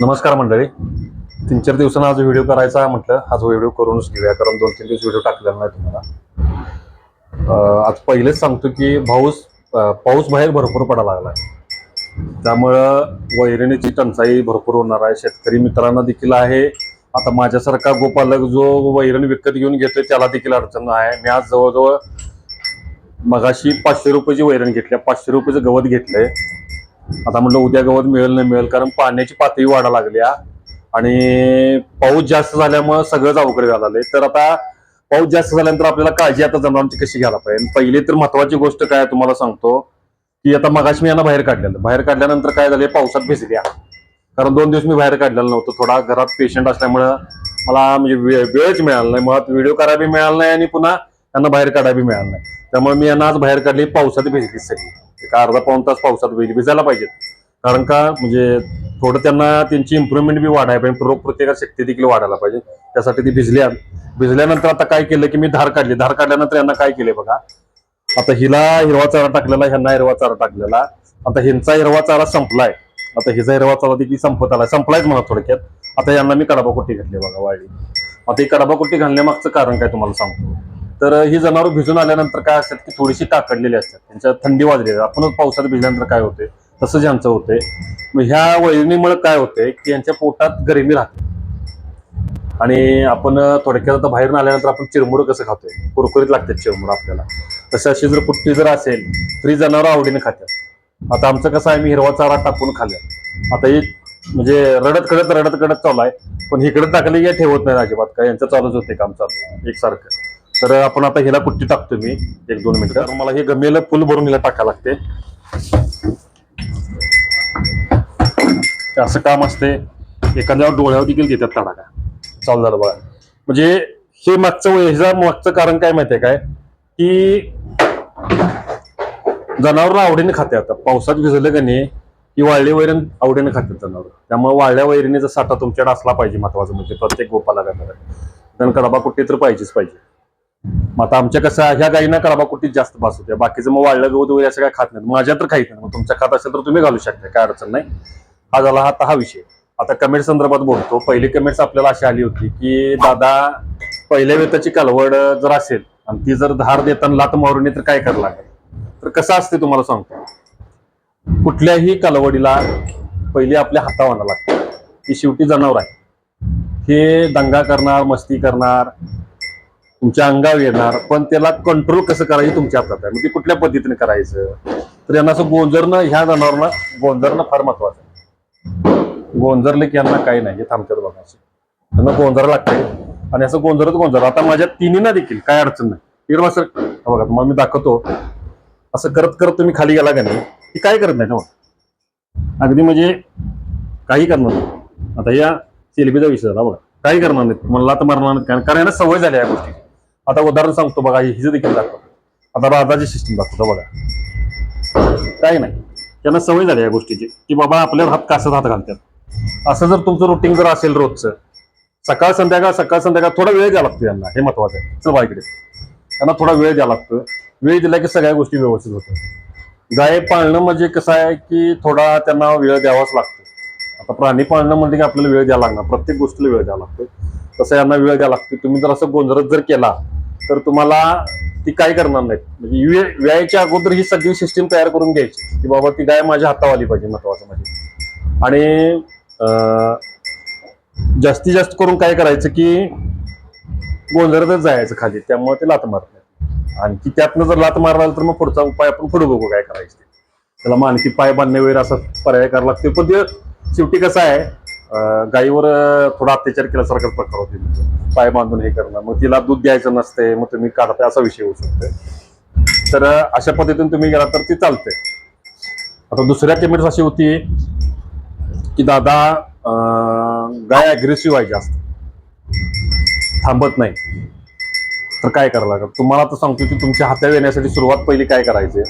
नमस्कार मंडळी. तीन चार दिवसांना आज व्हिडिओ करायचा म्हटलं. आज व्हिडिओ करूनच घेऊया कारण दोन तीन दिवस व्हिडिओ टाकलेला नाही तुम्हाला. आज पहिलेच सांगतो की पाऊस पाऊस बाहेर भरपूर पडायला आहे त्यामुळं वैरणीची टंचाई भरपूर होणार आहे. शेतकरी मित्रांना देखील आहे. आता माझ्यासारखा गोपालक जो वैरण विकत घेऊन घेतोय त्याला देखील अडचण आहे. मी आज जवळजवळ मगाशी पाचशे रुपयाची वैरण घेतल्या पाचशे रुपयाचं गवत घेतलंय. आता म्हटलं उद्या गवत मिळेल नाही मिळेल कारण पाण्याची पातळी वाढा लागल्या. आणि पाऊस जास्त झाल्यामुळे सगळंच अवघड झालं तर आता पाऊस जास्त झाल्यानंतर आपल्याला काळजी आता जनावरांची कशी घ्यायला पाहिजे? पहिली तर महत्वाची गोष्ट काय तुम्हाला सांगतो की आता मगाशी मी यांना बाहेर काढलेलं. बाहेर काढल्यानंतर काय झालं पावसात भिजल्या. कारण दोन दिवस मी बाहेर काढलेलं नव्हतं. थोडा घरात पेशंट असल्यामुळं मला म्हणजे वेळच मिळाला नाही. मुळात व्हिडिओ करायला मिळाला नाही आणि पुन्हा त्यांना बाहेर काढायला बी मिळालं नाही. त्यामुळे मी यांना आज बाहेर काढली पावसात भिजली सगळी. एक अर्धा पाऊन तास पावसात भिजली भिजायला पाहिजेत. कारण का म्हणजे थोडं त्यांना त्यांची इम्प्रुव्हमेंट बी वाढायला पाहिजे रोग प्रतिकार शक्ती देखील वाढायला पाहिजे. त्यासाठी ती भिजल्या भिजल्यानंतर आता काय केलं की मी धार काढली. धार काढल्यानंतर यांना काय केले बघा? आता हिला हिरवा चारा टाकलेला ह्यांना हिरवा चारा टाकलेला. आता ह्यांचा हिरवा चारा संपलाय. आता हिचा हिरवा चारा देखील संपत आला संपलायच म्हणा थोडक्यात. आता यांना मी कडाबाकुट्टी घातली बघा वाळली. आता ही कडाबाकुट्टी घालण्यामागचं कारण काय तुम्हाला सांगतो? तर ही जनावर भिजून आल्यानंतर काय असतात की थोडीशी काकडलेली असतात. त्यांच्या थंडी वाजली आपणच पावसात भिजल्यानंतर काय होते तसंच यांचं होते मग ह्या वैरणीमुळे काय होते की यांच्या पोटात गरमी राहते. आणि आपण थोडक्यात आता बाहेरून आल्यानंतर आपण चिरमुरं कसं खातोय? कुरकुरीत लागतात चिरमुरं आपल्याला. तशी अशी जर कुट्टी जर असेल तरी जनावर आवडीने खात्यात. आता आमचं कसं आहे मी हिरवा चारा टाकून खाल्या आता ही म्हणजे रडत कडत रडत कडत चालू आहे. पण इकडे टाकले की ठेवत नाही अजिबात. काय यांचं चालूच होते काम चालू. एकसारखं. तर आपण आता हिला कुट्टी टाकतो मी? एक दोन मिनिटं. मला हे गमेलं फुल भरून हिला टाकायला लागते. असं काम असते. एखाद्या डोळ्यावर देखील घेतात तडाखा चालू झालं बघा. म्हणजे हे मागचं ह्याचं मागचं कारण काय माहितीये काय? की जनावर आवडीने खाते आता. पावसात भिजलं का नाही की वाळली वैरण आवडीने खातात जनावर. त्यामुळे वाळल्या वैरणीचा साठा तुमच्याकडे असला पाहिजे महत्वाचं म्हणजे प्रत्येक गोपाला कारण कडबा कुट्टी तर पाहिजेच पाहिजे. मग आता आमच्या कसं ह्या गाईना कडबा कुठे जास्त भास होते बाकीचं मग वाढलं गवत वगैरे असं काय खात नाही माझ्या तर खाईत नाही. मग तुमच्या खात असेल तर तुम्ही घालू शकता काय अडचण नाही. हा झाला आता हा विषय. आता कमेंट संदर्भात बोलतो. पहिली कमेंट्स आपल्याला अशी आली होती की दादा पहिल्या वेताची कालवड जर असेल आणि ती जर धार देताना लात मारून तर काय करायला लागेल? तर कसं असते तुम्हाला सांगतो. कुठल्याही कालवडीला पहिली आपल्या हातावाना लागते. की शेवटी जनावर आहे. हे दंगा करणार मस्ती करणार तुमच्या अंगावर येणार पण त्याला कंट्रोल कसं करायचं तुमच्या हातात आहे? म्हणजे कुठल्या पद्धतीने करायचं? तर यांना असं गोंजरणं ह्या जनावरांना गोंजरणं फार महत्वाचं आहे. गोंजरले की यांना काही नाही हे थांबतात बघा असं. त्यांना गोंजरा लागते आणि असं गोंजरत गोंजर. आता माझ्या तिन्हीना देखील काय अडचण नाही. इकडे सर बघा तुम्हाला मी दाखवतो. असं करत करत तुम्ही खाली गेला का नाही? ती काय करत नाही तेव्हा हो? अगदी म्हणजे काही करणार नाही. आता या सेल्फीचा विषय झाला बघा. काही करणार नाहीत. मला तर मारणार नाहीत. कारण- कारण यांना सवय झाली या गोष्टी आता उदाहरण सांगतो बघा हिचं देखील दाखवतो आता राधाची सिस्टीम दाखवतो बघा. काही नाही. त्यांना सवय झाली या गोष्टीची की बाबा आपल्या हात कासत हात घालतात? असं जर तुमचं रुटीन जर असेल रोजचं सकाळ संध्याकाळ सकाळ संध्याकाळ थोडा वेळ द्यावा लागतो यांना. हे महत्वाचं आहे. चल बाईकडे त्यांना थोडा वेळ द्यावा लागतो. वेळ दिला की सगळ्या गोष्टी व्यवस्थित होतात. गाय पाळणं म्हणजे कसं आहे की थोडा त्यांना वेळ द्यावाच लागतो. आता प्राणी पाळणं म्हणजे की आपल्याला वेळ द्यावा लागणार. प्रत्येक गोष्टीला वेळ द्यावा लागतो. तसं यांना वेळ द्यावा लागतो. तुम्ही जर असं गोंधळत जर केला तर तुम्हाला ती काय करणार नाहीत. म्हणजे वे- वेळेच्या अगोदर ही सगळी सिस्टीम तयार करून घ्यायची. की बाबा ती गाय माझ्या हातावर आली पाहिजे महत्वाचं म्हणजे. आणि जास्तीत जास्त करून काय करायचं की गोंधळतच जायचं खाली. त्यामुळे ते लात मारत नाही आणखी त्यातनं जर लात मारला तर मग पुढचा उपाय आपण पुढे बघू काय करायचं त्याला मग आणखी पाय बांधणे वगैरे असा पर्याय करावा लागतो पण ते शेवटी कसं आहे गायीवर थोडा अत्याचार केल्यासारखाच प्रकार होते पाय बांधून हे करणं मग तिला दूध द्यायचं नसते मग तुम्ही काढता असा विषय होऊ शकतो तर अशा पद्धतीने तुम्ही गेला तर ती चालते. आता दुसऱ्या केमिट्स अशी होती की दादा गाय अग्रेसिव्ह आहे जास्त. थांबत नाही. तर काय करावं लागेल? तुम्हाला तर सांगतो की तुमच्या हात्या येण्यासाठी सुरुवात पहिली काय करायचे?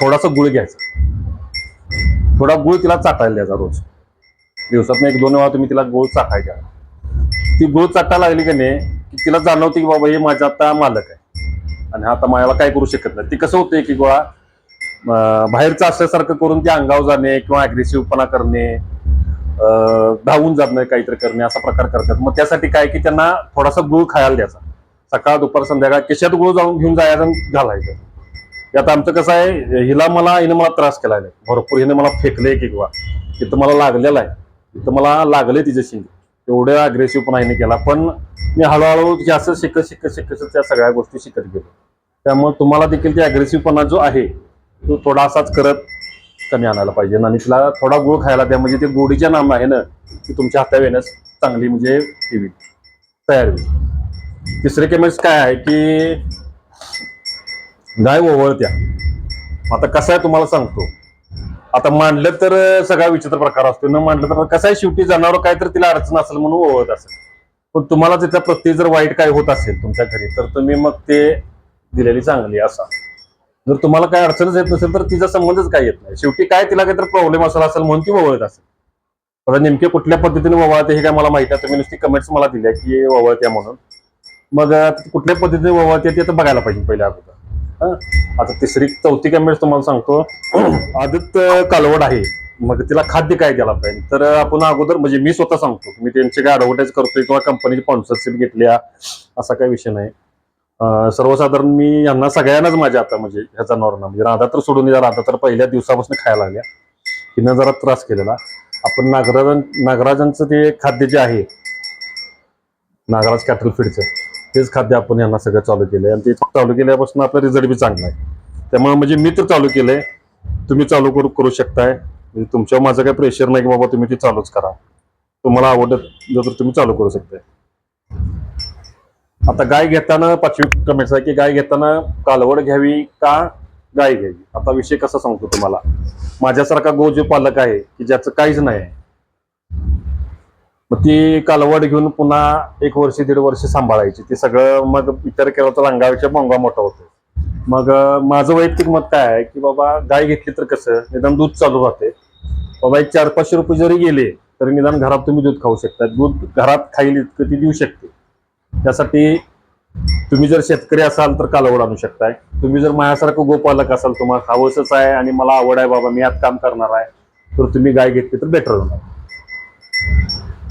थोडासा गुळ घ्यायचा. थोडा गुळ तिला चाटायला द्यायचा रोज. दिवसात एक दोन वेळा तुम्ही तिला गुळ चाटायचा. ती गुळ चट्टा लागली की नाही की तिला जाणवते की बाबा हे माझ्या आता मालक आहे. आणि आता माझ्याला काय करू शकत नाही. ती कसं होते की गोळा बाहेरचं असल्यासारखं करून ती अंगावर जाणे किंवा अग्रेसिव्हपणा करणे धावून जात नाही काहीतरी करणे असा प्रकार करतात. मग त्यासाठी काय की त्यांना थोडासा गुळ खायला द्यायचा. सकाळ दुपार संध्याकाळ केशात गुळ जाऊन घेऊन जायचं घालायचं. आता आमचं कसं आहे हिला मला हिने मला त्रास केला आहे भरपूर हिने मला फेकले की एक इथं मला लागलेला आहे. तिथं मला लागले तिचे शिंगे एवढ्या अग्रेसिव्ह पण केला. पण मी हळूहळू जास्त शिकत शिकत शिकत त्या सगळ्या गोष्टी शिकत गेलो. त्यामुळे तुम्हाला देखील ते अग्रेसिव्हपणा जो आहे तो थोडासाच करत कमी आणायला पाहिजे. आणि तिला थोडा गुळ खायला द्या. म्हणजे ते गोडीच्या नाम आहे ना ती तुमच्या हातात येण्यास चांगली म्हणजे हे होईल तयार होईल. तिसरे केमेंट्स काय आहे की गाय ओवळत्या. आता कसं आहे तुम्हाला सांगतो. आता मांडलं तर सगळा विचित्र प्रकार असतो. न मांडलं तर कसं आहे शेवटी जनावर हो, काय तर तिला अडचण असेल म्हणून ओवळत असेल. पण तुम्हाला त्याचा प्रत्येक जर वाईट काय होत असेल तुमच्या घरी तर तुम्ही मग ते दिलेली चांगली असा. जर तुम्हाला काय अडचणच येत नसेल तर तिचा संबंधच काय येत नाही. शेवटी काय तिला काहीतरी प्रॉब्लेम असेल असेल म्हणून ती ओवळत असेल. आता नेमके कुठल्या पद्धतीने ववळते हे काय मला माहिती आहे तुम्ही नुसती कमेंट्स मला दिल्या की ववळत्या म्हणून. मग कुठल्या पद्धतीने ववळते ते तर बघायला पाहिजे पहिल्या अगोदर. आता तिसरी चौथी कमेंट्स तुम्हाला सांगतो. आदित्य कालवड आहे. मग तिला खाद्य काय द्यायला पाहिजे? तर आपण अगोदर म्हणजे मी स्वतः सांगतो मी त्यांचे काय ॲडव्हर्टाईज करतोय किंवा कंपनीची स्पॉन्सरशिप घेतल्या असा काही विषय नाही. सर्वसाधारण मी यांना सगळ्यांनाच माझ्या आता म्हणजे ह्या जनावरांना म्हणजे राधा तर सोडून द्या राधा तर पहिल्या दिवसापासून खायला लागल्या. हिनं जरा त्रास केलेला. आपण नागराजन नागराजांचं ते खाद्य जे आहे नागराज कॅटल फीडचं तेच खाद्य आपण यांना सगळं चालू केलंय. आणि ते चालू केल्यापासून आपला रिझल्ट बी चांगला आहे. त्यामुळे म्हणजे मी तर चालू केलंय. तुम्ही चालू करू करू शकताय. म्हणजे तुमच्यावर माझं काही प्रेशर नाही की बाबा तुम्ही ते चालूच करा. तुम्हाला आवडत जर तर तुम्ही चालू करू शकताय. आता गाय घेताना पाचवी कमेंट्स आहे की गाय घेताना कालवड घ्यावी का गाय घ्यावी? आता विषय कसा सांगतो तुम्हाला? माझ्यासारखा गो जो पालक आहे की ज्याचं काहीच नाही आहे. मग ती कालवड घेऊन पुन्हा एक वर्ष दीड वर्ष सांभाळायची. ते सगळं मग विचार केला तर अंगापेक्षा मोंगा मोठा होतो मग माझं वैयक्तिक मत काय आहे की बाबा गाय घेतली तर कसं? निदान दूध चालू राहते बाबा एक चार पाचशे रुपये जरी गेले तरी निदान घरात तुम्ही दूध खाऊ शकता. दूध घरात खाईल इतकं ती देऊ शकते. त्यासाठी तुम्ही जर शेतकरी असाल तर कालवड आणू शकताय. तुम्ही जर माझ्यासारखं गोपालक असाल तुम्हाला हवसच आहे आणि मला आवड आहे बाबा मी यात काम करणार आहे तर तुम्ही गाय घेतली तर बेटर होणार.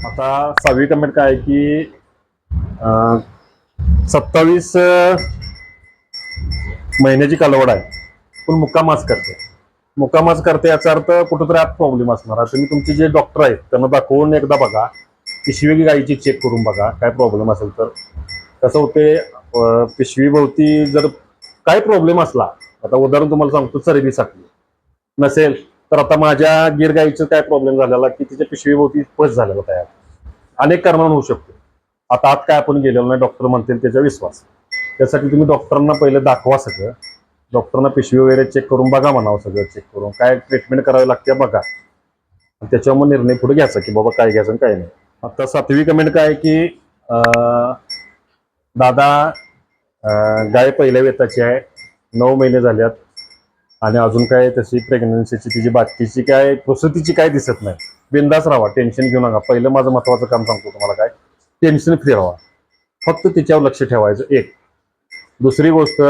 आता सहावी कमेंट काय आहे की सत्तावीस महिन्याची कालवड आहे. पण मुक्कामाच करते. मुक्कामाच करते याचा अर्थ कुठंतरी आत प्रॉब्लेम असणार. आहे तुम्ही तुमचे जे डॉक्टर आहेत त्यांना दाखवून एकदा बघा. पिशवी गायीची चेक करून बघा. काय प्रॉब्लेम असेल तर. कसं होते पिशवीभोवती जर काय प्रॉब्लेम असला आता उदाहरण तुम्हाला सांगतो चरबीसाठी नसेल तर आता माझ्या गिर गाईचं काय प्रॉब्लेम झालेला की तिच्या पिशवीभोवती पस झालेला तयार. अनेक कारणानं होऊ शकतो. आता आत काय आपण गेलेलो नाही डॉक्टर म्हणतील त्याचा विश्वास. त्यासाठी तुम्ही डॉक्टरांना पहिले दाखवा सगळं. डॉक्टरांना पिशवी वगैरे चेक करून बघा म्हणावं सगळं चेक करून. काय ट्रीटमेंट करावी लागते बघा. आणि त्याच्यावर निर्णय पुढे घ्यायचा की बाबा काय घ्यायचं आणि काय नाही. आता सातवी कमेंट काय आहे की दादा गाय पहिल्या वेताची आहे. नऊ महिने झाल्यात. आणि अजून काय तशी प्रेग्नन्सीची तिची बाकीची काय प्रसूतीची काय दिसत नाही. बिंदास राहा टेन्शन घेऊ नका. पहिलं माझं महत्वाचं काम सांगतो तुम्हाला काय. टेन्शन फ्री राहा. फक्त तिच्यावर लक्ष ठेवायचं एक. दुसरी गोष्ट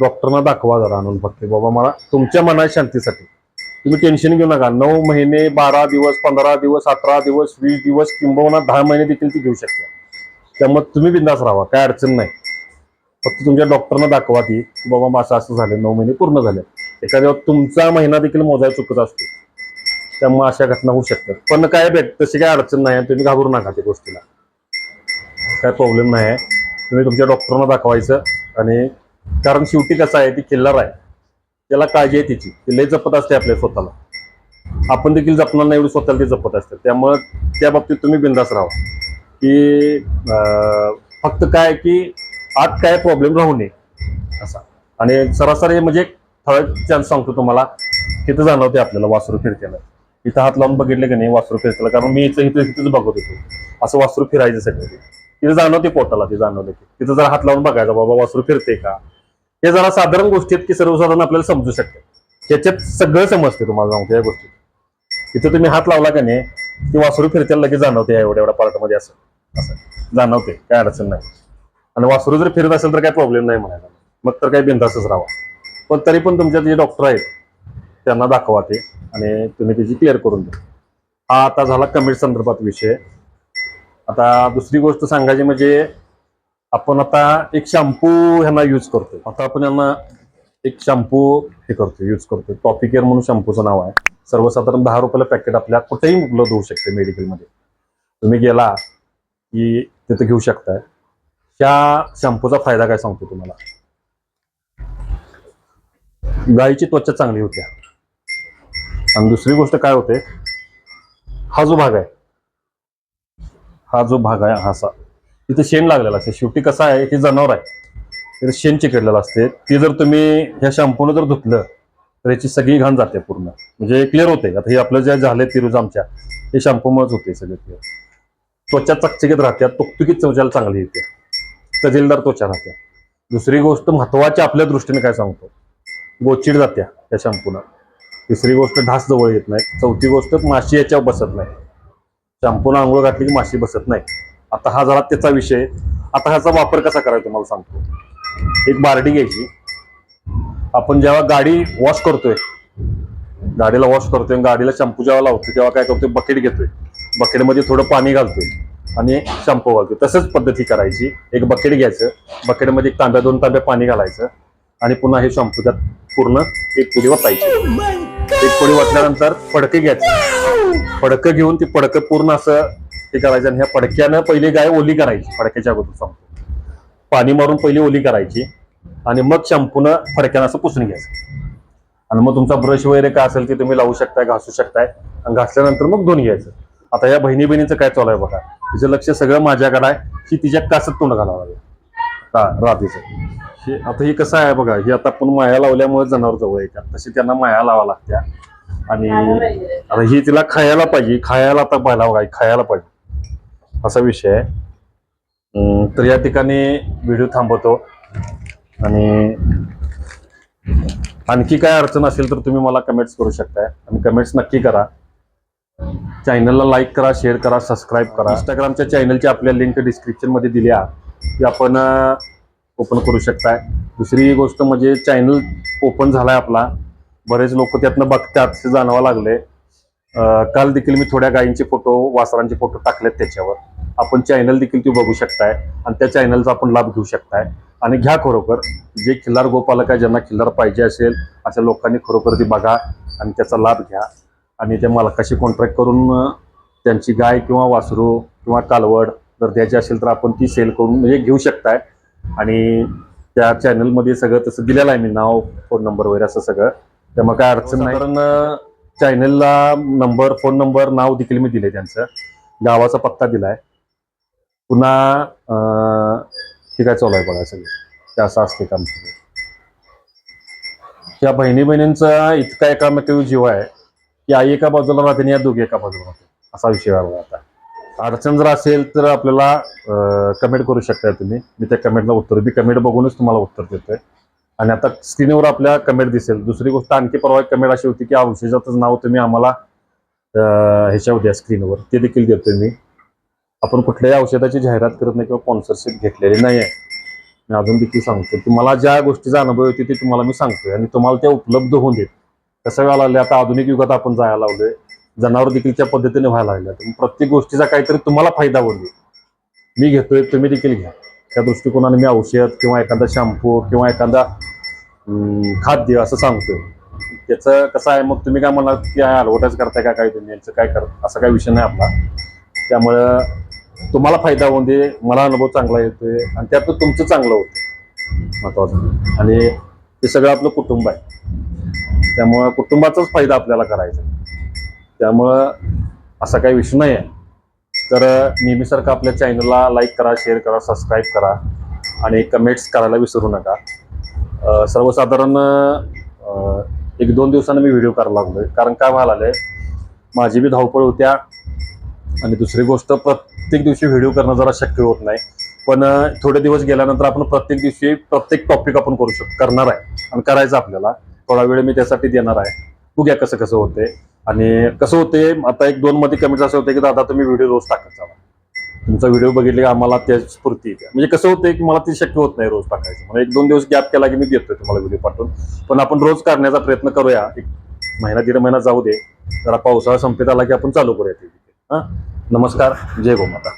डॉक्टरना दाखवा जरा आणून फक्त. बाबा मला तुमच्या मनात शांतीसाठी. तुम्ही टेन्शन घेऊ नका. नऊ महिने बारा दिवस पंधरा दिवस अठरा दिवस वीस दिवस किंबहुना दहा महिने देखील ती घेऊ शकते. त्यामुळे तुम्ही बिंदास राहा. काय अडचण नाही. फक्त तुमच्या डॉक्टरना दाखवा ती. बाबा माझं असं झालं. नऊ महिने पूर्ण झाले. एखाद्या वेळेस तुमचा महिना देखील मोजायला चुकत असतो. त्यामुळे अशा घटना होऊ शकतात. पण काय भेट तशी काय अडचण नाही आहे तुम्ही घाबरू नका त्या गोष्टीला. काय प्रॉब्लेम नाही. आहे तुम्ही तुमच्या डॉक्टरना दाखवायचं आणि कारण शेवटी कसं आहे ती किल्लर आहे. त्याला काळजी आहे तिची. ती लय जपत असते आपल्या स्वतःला. आपण देखील जपणार नाही एवढी स्वतःला ती जपत असते. त्यामुळं त्या बाबतीत तुम्ही बिंदास राहा. की फक्त काय की आत काय प्रॉब्लेम राहू नये. असा. आणि सरासरी म्हणजे थर्ड चान्स सांगतो तुम्हाला तिथं जाणवते आपल्याला वासरू फिरतेला इथं हात लावून बघितलं की नाही वासरू फिरतेला कारण मी इथं इथं बघत होतो. असं वासरू फिरायचं सगळं ते. तिथं जाणवते पोटाला ते जाणवलं की तिथं जरा हात लावून बघायचा बाबा वासरू फिरते का? हे जरा साधारण गोष्टी आहेत की सर्वसाधारण आपल्याला समजू शकते त्याच्यात सगळं समजते तुम्हाला सांगतो या गोष्टी तिथं तुम्ही हात लावला का नाही ती वासरू फिरतेला लगेच जाणवते या एवढ्या एवढ्या पार्टमध्ये असं. असं. जाणवते काय अडचण नाही. आणि वासरू जर फिरत असेल तर काय प्रॉब्लेम नाही म्हणायला. मग तर काही बिंदासच राहा. पण तरी पण तुमच्यात जे डॉक्टर आहेत. त्यांना दाखवा ते आणि तुम्ही त्याची क्लिअर करून द्या. हा आता झाला कमेंट संदर्भात विषय. आता दुसरी गोष्ट सांगायची म्हणजे आपण आता एक शॅम्पू ह्यांना यूज करतोय. आता आपण यांना एक शॅम्पू हे करतो यूज करतो टॉपी केअर म्हणून शॅम्पूचं नाव आहे. सर्वसाधारण दहा रुपयाला पॅकेट आपल्या कुठेही उपलब्ध होऊ शकते मेडिकलमध्ये तुम्ही गेला की तिथं घेऊ शकताय. त्या शॅम्पूचा फायदा काय सांगतो तुम्हाला? गायीची त्वचा चांगली होत्या आणि दुसरी गोष्ट काय होते? हा जो भाग आहे हा जो भाग आहे हासा तिथे शेण लागलेला असते. शेवटी कसं आहे हे जनावर आहे. तिथे शेण चिकटलेलं असते. ते जर तुम्ही ह्या शॅम्पून जर धुतलं तर याची सगळी घाण जाते पूर्ण. म्हणजे क्लिअर होते. आता हे आपलं जे झाले तिरुज आमच्या हे शॅम्पूमुळेच होते सगळे क्लिअर त्वचा चकचकीत राहत्या तुकतुकीत त्वचाला चांगली येते. तजेलदार त्वचा राहत्या. दुसरी गोष्ट महत्वाची आपल्या दृष्टीने काय सांगतो? गोचिड जात्या या शॅम्पूनं तिसरी गोष्ट ढास जवळ येत नाही चौथी गोष्ट माशी याच्यावर बसत नाही शॅम्पूनं आंघोळ घातली की माशी बसत नाही आता हा जरा त्याचा विषय आता ह्याचा वापर कसा करायचा तुम्हाला सांगतो. एक बारडी घ्यायची. आपण जेव्हा गाडी वॉश करतोय गाडीला वॉश करतोय आणि गाडीला शॅम्पू जेव्हा लावतोय तेव्हा काय करतोय? बकेट घेतोय. बकेटमध्ये थोडं पाणी घालतोय आणि शॅम्पू घालतोय. तसंच पद्धती करायची. एक बकेट घ्यायचं. बकेटमध्ये एक तांब्या दोन तांब्या पाणी घालायचं. आणि पुन्हा हे शॅम्पू त्यात पूर्ण एक पुडी वतायची. एक पुडी वतल्यानंतर फडके घ्यायचे. फडकं घेऊन ती फडकं पूर्ण असं हे करायचं आणि ह्या फडक्यानं पहिली गाय ओली करायची फडक्याच्या अगोदर शॅम्पू पाणी मारून पहिली ओली करायची आणि मग शॅम्पूनं फडक्यानं असं पुसून घ्यायचं. आणि मग तुमचा ब्रश वगैरे काय असेल ते तुम्ही लावू शकताय घासू शकताय आणि घासल्यानंतर मग धुवून घ्यायचं. आता या बहिणी बहिणीचं काय चालू आहे बघा. तिचं लक्ष सगळं माझ्याकडे आहे. की तिच्या कासत तोंड घालावं लागेल. हा रात्रीचं हे आता हे कसं आहे बघा हे आता आपण माया लावल्यामुळे जनावर जवळ येतात तशी त्यांना माया लावा लागत्या. आणि आता ही तिला खायला पाहिजे. खायला आता पाहिला बघा खायला पाहिजे. असा विषय आहे. तर या ठिकाणी व्हिडिओ थांबवतो. आणि आणखी काय अडचण असेल तर तुम्ही मला कमेंट्स करू शकताय. आणि कमेंट्स नक्की करा. चॅनलला लाईक करा शेअर करा सबस्क्राईब करा. इंस्टाग्रामच्या चॅनलची आपल्या लिंक डिस्क्रिप्शनमध्ये दिली आहे ती आपण ओपन करू शकताय. दुसरी गोष्ट म्हणजे चॅनल ओपन झालाय आपला. बरेच लोक त्यातनं बघतात हे जाणवा लागले काल देखील मी थोड्या गायींचे फोटो वासरांचे फोटो टाकलेत त्याच्यावर. आपण चॅनल देखील ती बघू शकताय आणि त्या चॅनलचा आपण लाभ घेऊ शकताय. आणि घ्या खरोखर जे खिल्लार गोपालक आहे ज्यांना खिल्लार पाहिजे असेल अशा लोकांनी खरोखर ती बघा आणि त्याचा लाभ घ्या. आणि त्या मालकाशी कॉन्ट्रॅक्ट करून त्यांची गाय किंवा वासरू किंवा कालवड जर द्यायची असेल तर आपण ती सेल करून म्हणजे घेऊ शकताय. आणि त्या चॅनलमध्ये सगळं तसं दिलेलं आहे मी नाव फोन नंबर वगैरे असं सगळं. त्यामुळे काय अडचण नाही. कारण चॅनलला नंबर फोन नंबर नाव देखील मी दिले त्यांचं. गावाचा पत्ता दिलाय. पुन्हा हे काय चालू आहे बघा सगळं. ते असं असते काम या बहिणी बहिणींचा इतका एकामेकावी जीव आहे की आई एका बाजूला राहते आणि या दोघी एका बाजूला राहते. असा विषय आहे बघा आता. अडचण जर असेल तर आपल्याला कमेंट करू शकताय तुम्ही. मी त्या कमेंटला उत्तर मी कमेंट बघूनच तुम्हाला उत्तर देतोय. आणि आता स्क्रीनवर आपल्या कमेंट दिसेल. दुसरी गोष्ट आणखी परवा कमेंट अशी होती की औषधाचं नाव तुम्ही आम्हाला ह्याच्यावर द्या स्क्रीनवर ते देखील देतोय मी. आपण कुठल्याही औषधाची जाहिरात करत नाही किंवा स्पॉन्सरशिप घेतलेली नाही आहे मी अजून देखील सांगतो तुम्हाला ज्या गोष्टीचा अनुभव होती ते तुम्हाला मी सांगतोय. आणि तुम्हाला त्या उपलब्ध होऊन देत कसं वेळा लागले आता आधुनिक युगात आपण जायला लावलोय जनावर देखीलच्या पद्धतीने व्हायला लागल्या. प्रत्येक गोष्टीचा काहीतरी तुम्हाला फायदा होईल. मी घेतोय तुम्ही देखील घ्या. त्या दृष्टिकोनाने मी औषध किंवा एखादा शॅम्पू किंवा एखादा खाद्य असं सांगतोय. त्याचं कसं आहे मग तुम्ही काय म्हणाल की ॲडव्हर्टाईज करताय का काय तुम्ही? यांचं काय कर असा काही विषय नाही आपला. त्यामुळं तुम्हाला फायदा होऊन दे मला अनुभव चांगला येतोय आणि त्यातून तुमचं चांगलं होतं महत्वाचं. आणि ते सगळं आपलं कुटुंब आहे. त्यामुळं कुटुंबाचाच फायदा आपल्याला करायचा त्यामुळं असा काही विषय नाही आहे तर नेहमीसारखं आपल्या चॅनलला लाईक करा शेअर करा सबस्क्राईब करा आणि कमेंट्स करायला विसरू नका. सर्वसाधारण एक दोन दिवसानं मी व्हिडिओ करायला लागलो आहे कारण काय व्हायला आहे माझी बी धावपळ होत्या आणि दुसरी गोष्ट प्रत्येक दिवशी व्हिडिओ करणं जरा शक्य होत नाही. पण थोडे दिवस गेल्यानंतर आपण प्रत्येक दिवशी प्रत्येक टॉपिक आपण करू शकतो करणार आहे. आणि करायचं आपल्याला. थोडा वेळ मी त्यासाठी देणार आहे. बघूया कसं कसं होते आणि कसं होते आता एक दोन मध्ये कमेंट असे होते की दादा तुम्ही व्हिडिओ रोज टाकत जावा तुमचा व्हिडिओ बघितले की आम्हाला त्याच स्फूर्ती येते. म्हणजे कसं होतं की मला ते शक्य होत नाही रोज टाकायचं. म्हणजे एक दोन दिवस गॅप केला की मी देतोय तुम्हाला व्हिडिओ पाठवून. पण आपण रोज काढण्याचा प्रयत्न करूया. एक महिना दीड महिना जाऊ दे. जरा पावसाळा संपेत आला की आपण चालू करूया ते. हां? नमस्कार. जय गोमाता.